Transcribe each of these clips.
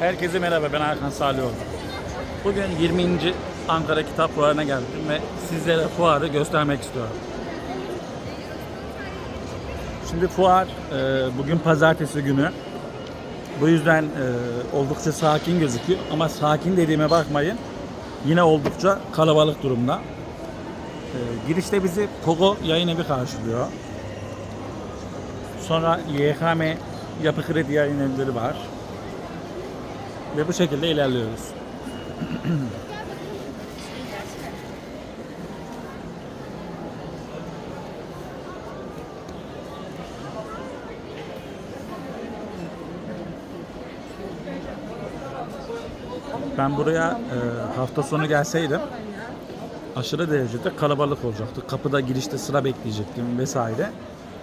Herkese merhaba ben Hakan Salioğlu. Bugün 20. Ankara Kitap Fuarı'na geldim ve sizlere fuarı göstermek istiyorum. Şimdi fuar e, bugün pazartesi günü. Bu yüzden e, oldukça sakin gözüküyor ama sakin dediğime bakmayın. Yine oldukça kalabalık durumda. E, girişte bizi Pogo yayın evi karşılıyor. Sonra YKM Yapı Kredi yayın evleri var. Ve bu şekilde ilerliyoruz. Ben buraya e, hafta sonu gelseydim aşırı derecede kalabalık olacaktı. Kapıda girişte sıra bekleyecektim vesaire.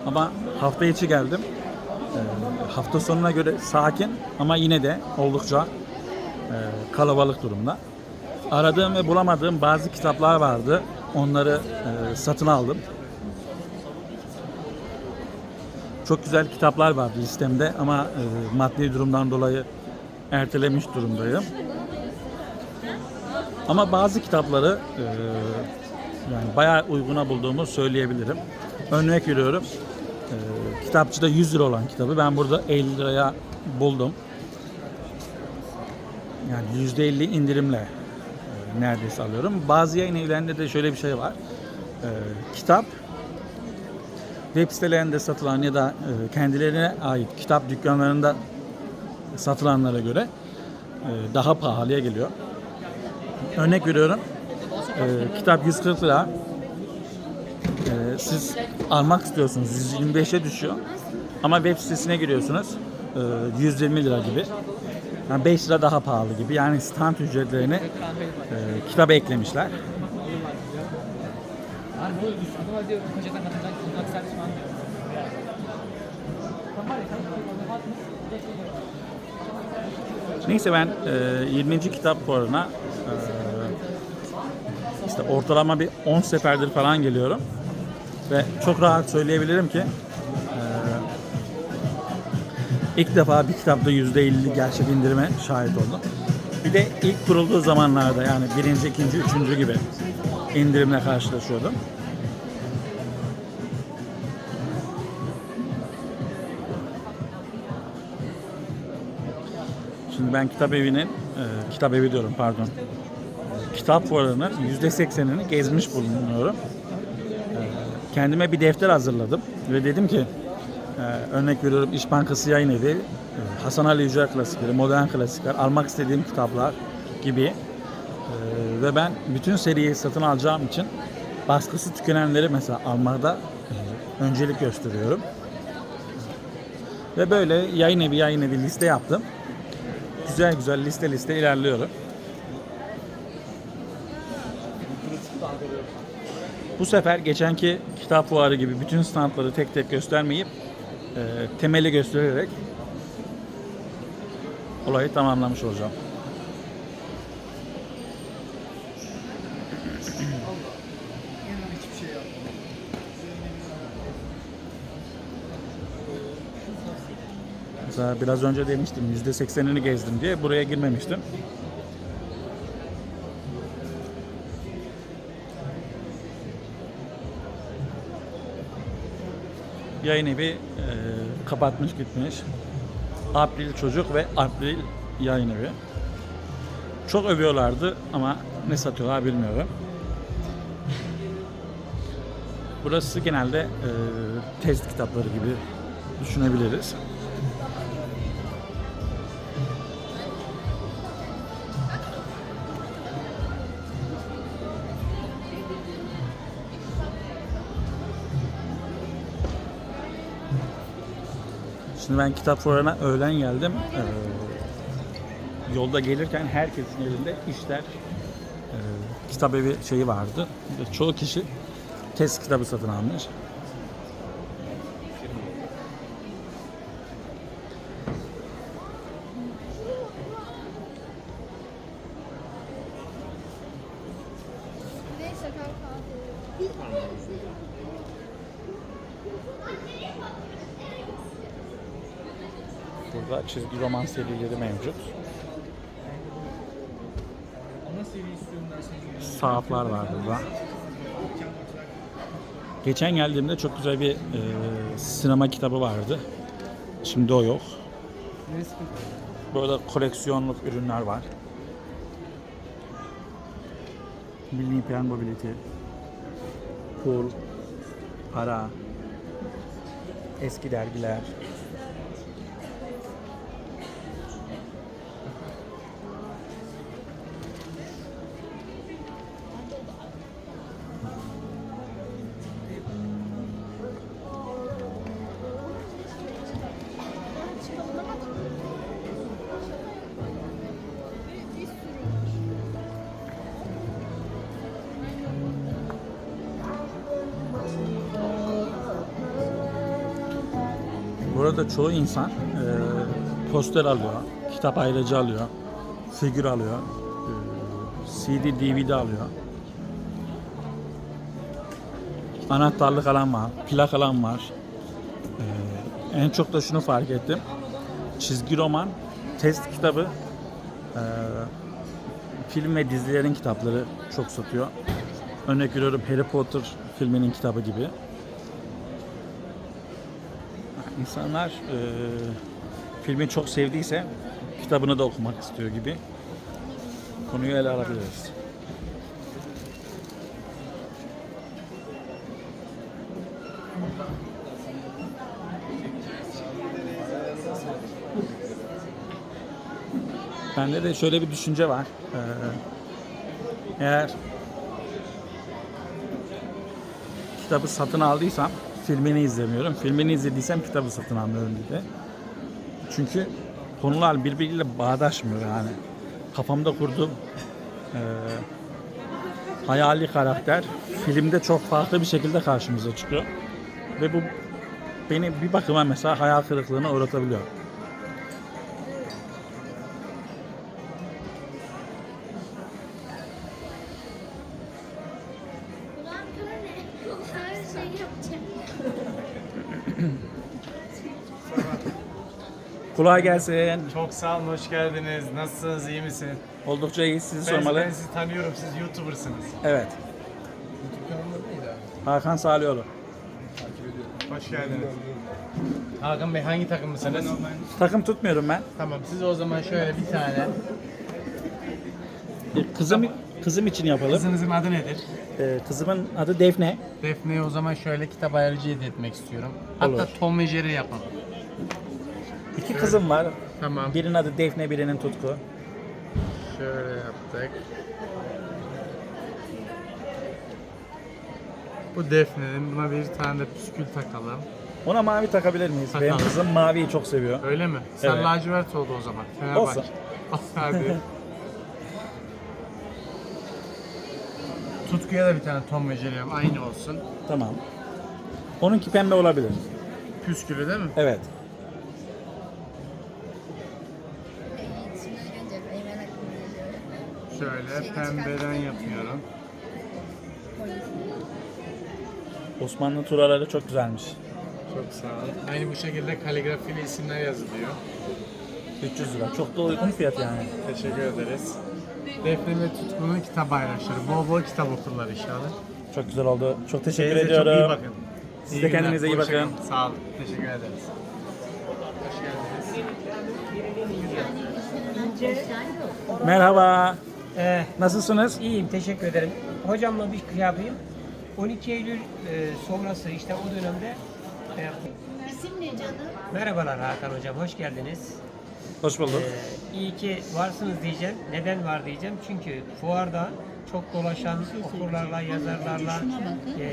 Ama hafta içi geldim. E, hafta sonuna göre sakin ama yine de oldukça kalabalık durumda. Aradığım ve bulamadığım bazı kitaplar vardı. Onları e, satın aldım. Çok güzel kitaplar vardı listemde ama e, maddi durumdan dolayı ertelemiş durumdayım. Ama bazı kitapları e, yani bayağı uyguna bulduğumu söyleyebilirim. Örnek veriyorum. E, kitapçıda 100 lira olan kitabı ben burada 50 liraya buldum. Yani %50 indirimle e, neredeyse alıyorum. Bazı yayın evlerinde de şöyle bir şey var. E, kitap web sitelerinde satılan ya da e, kendilerine ait kitap dükkanlarında satılanlara göre e, daha pahalıya geliyor. Örnek veriyorum. e, kitap 140 lira. E, siz almak istiyorsunuz. 125'e düşüyor. Ama web sitesine giriyorsunuz. E, 120 lira gibi. Yani 5 lira daha pahalı gibi. Yani stand ücretlerini e, kitaba eklemişler. Neyse ben e, 20. kitap fuarına e, işte ortalama bir 10 seferdir falan geliyorum. Ve çok rahat söyleyebilirim ki ilk defa bir kitapta %50 gerçek indirime şahit oldum. Bir de ilk kurulduğu zamanlarda yani birinci, ikinci, üçüncü gibi indirimle karşılaşıyordum. Şimdi ben kitap evinin, e, kitap evi diyorum pardon. Kitap fuarının %80'ini gezmiş bulunuyorum. E, kendime bir defter hazırladım ve dedim ki e, örnek veriyorum İş Bankası Yayın Evi, Hasan Ali Yücel Klasikleri, Modern Klasikler, almak istediğim kitaplar gibi e, ve ben bütün seriyi satın alacağım için baskısı tükenenleri mesela almada e, öncelik gösteriyorum. Ve böyle yayın evi yayın evi liste yaptım güzel güzel liste liste ilerliyorum. Bu sefer geçenki kitap fuarı gibi bütün standları tek tek göstermeyip e, temeli göstererek olayı tamamlamış olacağım. Mesela biraz önce demiştim %80'ini gezdim diye buraya girmemiştim. Yayın evi e, kapatmış gitmiş. April Çocuk ve April Yayın Evi. Çok övüyorlardı ama ne satıyorlar bilmiyorum. Burası genelde e, test kitapları gibi düşünebiliriz. Şimdi ben kitap fuarına öğlen geldim. Ee, yolda gelirken herkesin elinde işler e, kitap evi şeyi vardı. Çoğu kişi test kitabı satın almış. Neyse kanka. Burada çizgi roman serileri mevcut. Sahaflar var burada. Geçen geldiğimde çok güzel bir e, sinema kitabı vardı. Şimdi o yok. Böyle koleksiyonluk ürünler var. Milli piyango bileti, pul, para, eski dergiler. Burada çoğu insan e, poster alıyor, kitap ayrıcı alıyor, figür alıyor, e, CD, DVD alıyor. Anahtarlık alan var, plak alan var. E, en çok da şunu fark ettim. Çizgi roman, test kitabı, e, film ve dizilerin kitapları çok satıyor. Örnek veriyorum Harry Potter filminin kitabı gibi. İnsanlar e, filmi çok sevdiyse kitabını da okumak istiyor gibi. Konuyu ele alabiliriz. Bende de şöyle bir düşünce var. Ee, eğer kitabı satın aldıysam filmini izlemiyorum. Filmini izlediysem kitabı satın almıyorum bir de. Çünkü konular birbiriyle bağdaşmıyor yani. Kafamda kurduğum eee, hayali karakter filmde çok farklı bir şekilde karşımıza çıkıyor. Ve bu beni bir bakıma mesela hayal kırıklığına uğratabiliyor. Kolay gelsin. Çok sağ olun, hoş geldiniz. Nasılsınız, iyi misiniz? Oldukça iyi sizi Ben, sormalı. ben sizi tanıyorum, siz YouTuber'sınız. Evet. Hakan Salioğlu. Hoş geldiniz. Hakan Bey hangi takımlısınız? Takım tutmuyorum ben. Tamam, siz o zaman şöyle bir tane. E, Kızım kızım için yapalım. Kızınızın adı nedir? E, kızımın adı Defne. Defne'ye o zaman şöyle kitap ayrıcı hediye etmek istiyorum. Hatta Olur. Tom ve Jerry yapın. İki kızım var. Tamam. Birinin adı Defne, birinin Tutku. Şöyle yaptık. Bu Defne'nin, buna bir tane de püskül takalım. Ona mavi takabilir miyiz? Takalım. Benim kızım maviyi çok seviyor. Öyle mi? Sen Evet. lacivert oldu o zaman. Olsun. Hadi. Tutkuya da bir tane Tom ve Jerry yap, aynı olsun. Tamam. Onunki pembe olabilir. Püskülü değil mi? Evet. İçine önce ben aklımda Şöyle pembeden yapıyorum. Osmanlı turaları çok güzelmiş. Çok sağ ol. Aynı bu şekilde kaligrafiyle isimler yazılıyor. 300 lira. Çok da uygun fiyat yani. Teşekkür ederiz. Defne ve Tutku'nun kitap bayraçları. Bol bol kitap okurlar inşallah. Çok güzel oldu. Çok teşekkür ediyorum. Çok iyi bakın. Siz de kendinize iyi hoşça bakın. kalın. Sağ olun. Teşekkür ederiz. Hoş geldiniz. Merhaba. Ee, Nasılsınız? iyiyim, teşekkür ederim. Hocamla bir şey yapayım. 12 Eylül e, sonrası işte o dönemde e, İsim ne canım? merhabalar Hakan Hocam, hoş geldiniz. Hoş bulduk. Ee, iyi ki varsınız diyeceğim. Neden var diyeceğim? Çünkü fuarda çok dolaşan okurlarla, yazarlarla e,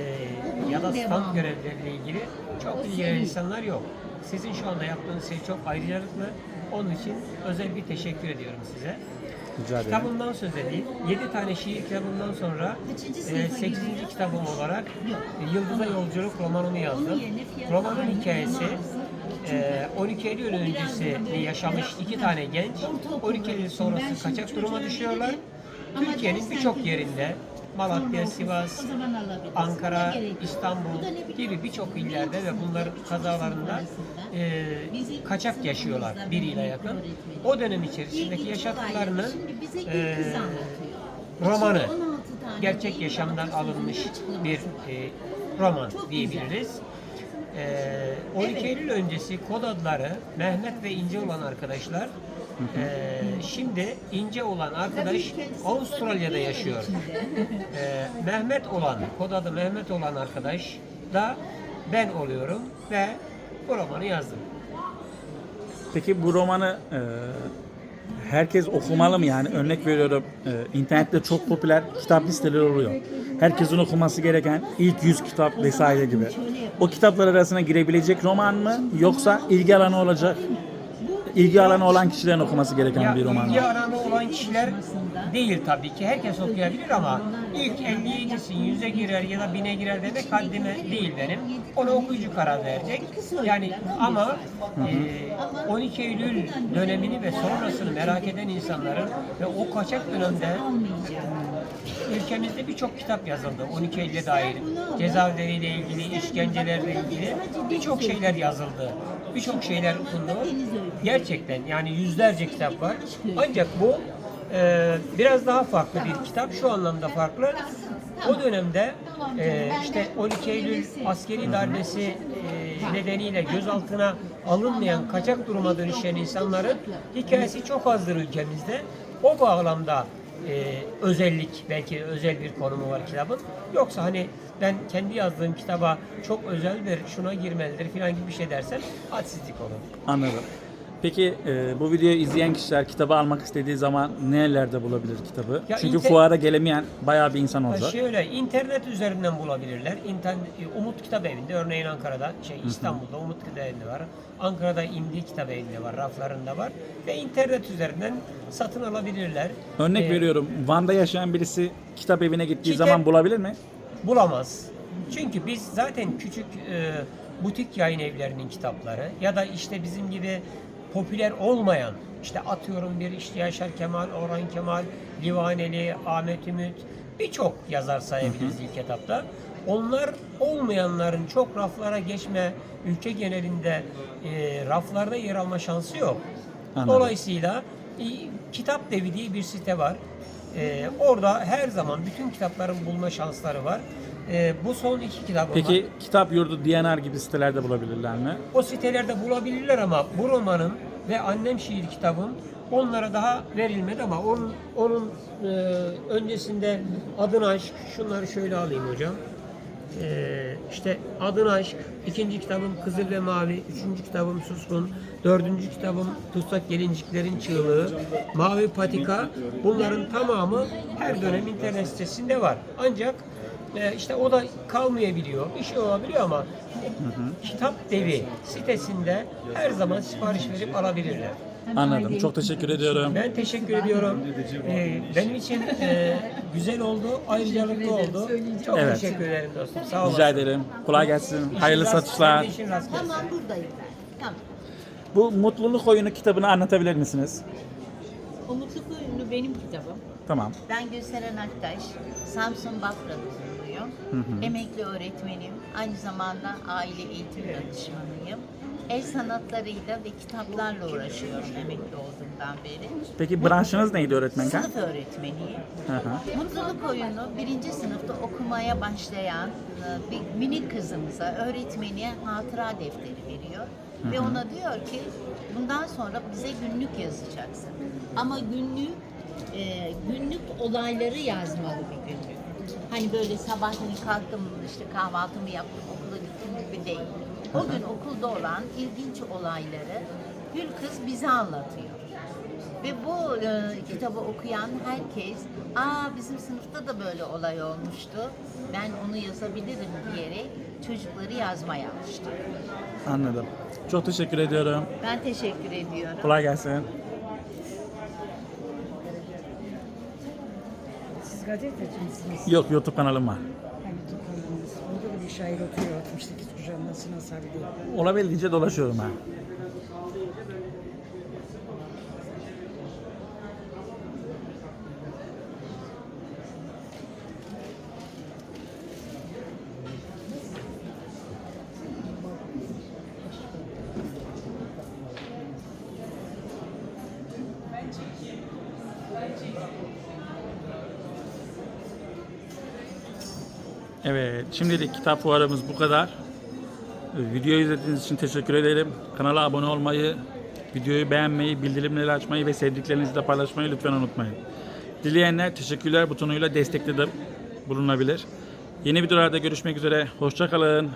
ya da stand görevlileriyle ilgili çok ilgilenen insanlar yok. Sizin şu anda yaptığınız şey çok ayrıcalıklı. Onun için özel bir teşekkür ediyorum size. Rica ederim. Kitabımdan söz edeyim. 7 tane şiir kitabımdan sonra e, 8. kitabım olarak e, Yıldız'a Yolculuk romanını yazdım. Romanın hikayesi e, 12 Eylül öncesi yaşamış iki tane genç 12 Eylül sonrası kaçak duruma düşüyorlar. Türkiye'nin birçok yerinde Malatya, Sivas, Ankara, İstanbul gibi birçok illerde ve bunların kazalarında e, kaçak yaşıyorlar bir ile yakın. O dönem içerisindeki yaşadıklarını e, romanı. Gerçek yaşamdan alınmış bir e, roman diyebiliriz. E, 12 Eylül öncesi kod adları Mehmet ve İnce olan arkadaşlar. E, şimdi İnce olan arkadaş Avustralya'da yaşıyor. E, Mehmet olan, kod adı Mehmet olan arkadaş da ben oluyorum ve bu romanı yazdım. Peki bu romanı e, herkes okumalı mı yani? Örnek veriyorum e, internette çok popüler kitap listeleri oluyor. Herkesin okuması gereken ilk 100 kitap vesaire gibi. O kitaplar arasına girebilecek roman mı yoksa ilgi alanı olacak ilgi alanı olan kişilerin okuması gereken Ya bir roman ilgi alanı olan kişiler değil tabii ki. Herkes okuyabilir ama ilk 50'sin 100'e girer ya da 1000'e girer demek haddime değil benim. Onu okuyucu karar verecek. Yani ama e, 12 Eylül dönemini ve sonrasını merak eden insanların ve o kaçak dönemde ülkemizde birçok kitap yazıldı. 12 Eylül'e dair cezaevleriyle ilgili, işkencelerle ilgili birçok şeyler yazıldı. Birçok şeyler okundu. Gerçekten yani yüzlerce kitap var. Ancak bu e, biraz daha farklı bir kitap. Şu anlamda farklı. O dönemde e, işte 12 Eylül askeri darbesi e, nedeniyle gözaltına alınmayan, kaçak duruma dönüşen insanların hikayesi çok azdır ülkemizde. O bağlamda e, özellik, belki özel bir konumu var kitabın. Yoksa hani ben kendi yazdığım kitaba çok özeldir, şuna girmelidir falan gibi bir şey dersem hadsizlik olur. Anladım. Peki e, bu videoyu izleyen kişiler kitabı almak istediği zaman nerelerde bulabilir kitabı? Ya Çünkü inte- fuara gelemeyen bayağı bir insan olacak. Şöyle internet üzerinden bulabilirler. İnternet, Umut Kitap Evi'nde örneğin Ankara'da, şey İstanbul'da Umut Kitap Evi'nde var. Ankara'da İmdi Kitap Evi'nde var, raflarında var. Ve internet üzerinden satın alabilirler. Örnek Ee, veriyorum Van'da yaşayan birisi kitap evine gittiği Kitap- zaman bulabilir mi? bulamaz. Çünkü biz zaten küçük e, butik yayın evlerinin kitapları ya da işte bizim gibi popüler olmayan işte atıyorum bir işte Yaşar Kemal, Orhan Kemal, Livaneli, Ahmet Ümit birçok yazar sayabiliriz ilk etapta. Onlar olmayanların çok raflara geçme, ülke genelinde e, raflarda yer alma şansı yok. Anladım. Dolayısıyla e, Kitap Devi diye bir site var. Ee, orada her zaman bütün kitapların bulma şansları var. Ee, bu son iki kitabım Peki var. kitap yurdu, DNR gibi sitelerde bulabilirler mi? O sitelerde bulabilirler ama bu romanın ve Annem Şiir kitabım onlara daha verilmedi ama onun, onun e, öncesinde Adın Aşk, şunları şöyle alayım hocam. Ee, işte Adın Aşk, ikinci kitabım Kızıl ve Mavi, üçüncü kitabım Suskun, dördüncü kitabım Tutsak Gelinciklerin Çığlığı, Mavi Patika, bunların tamamı her dönem internet sitesinde var. Ancak e, işte o da kalmayabiliyor, bir şey olabiliyor ama Kitap Devi sitesinde her zaman sipariş verip alabilirler. Anladım. Çok teşekkür ediyorum. Ben teşekkür ediyorum. Ee, benim için e, güzel oldu, ayrıcalıklı oldu. Çok Evet. teşekkür ederim dostum. Sağ olun. Rica ederim. Kolay gelsin. Hayırlı satışlar. İşin rast gelsin. Tamam buradayım ben. Tamam. Bu Mutluluk Oyunu kitabını anlatabilir misiniz? O Mutluluk Oyunu benim kitabım. Tamam. Ben Gülseren Aktaş, Samsun Bafra doğumluyum. Emekli öğretmenim. Aynı zamanda aile eğitim danışmanıyım. El sanatlarıyla ve kitaplarla uğraşıyorum emekli olduğumdan beri. Peki branşınız neydi öğretmenken? Sınıf öğretmeniyim. Hı hı. Mutluluk oyunu birinci sınıfta okumaya başlayan e, bir minik kızımıza öğretmeni hatıra defteri veriyor. Ve ona diyor ki bundan sonra bize günlük yazacaksın. Ama günlük e, günlük olayları yazmalı bir günlük. Hani böyle sabah hani kalktım işte kahvaltımı yaptım okula gittim gibi değil. O gün okulda olan ilginç olayları Gül kız bize anlatıyor. Ve bu e, kitabı okuyan herkes, aa bizim sınıfta da böyle olay olmuştu, ben onu yazabilirim diyerek çocukları yazmaya almıştı. Anladım. Çok teşekkür ediyorum. Ben teşekkür ediyorum. Kolay gelsin. Siz gazeteci misiniz? Yok YouTube kanalım var. Şair oturuyor 68 kuşağından Sinan Sabi diye. Olabildiğince dolaşıyorum ben. Evet, şimdilik kitap fuarımız bu kadar. Ee, Videoyu izlediğiniz için teşekkür ederim. Kanala abone olmayı, videoyu beğenmeyi, bildirimleri açmayı ve sevdiklerinizle paylaşmayı lütfen unutmayın. Dileyenler teşekkürler butonuyla destekte de bulunabilir. Yeni videolarda görüşmek üzere. Hoşçakalın.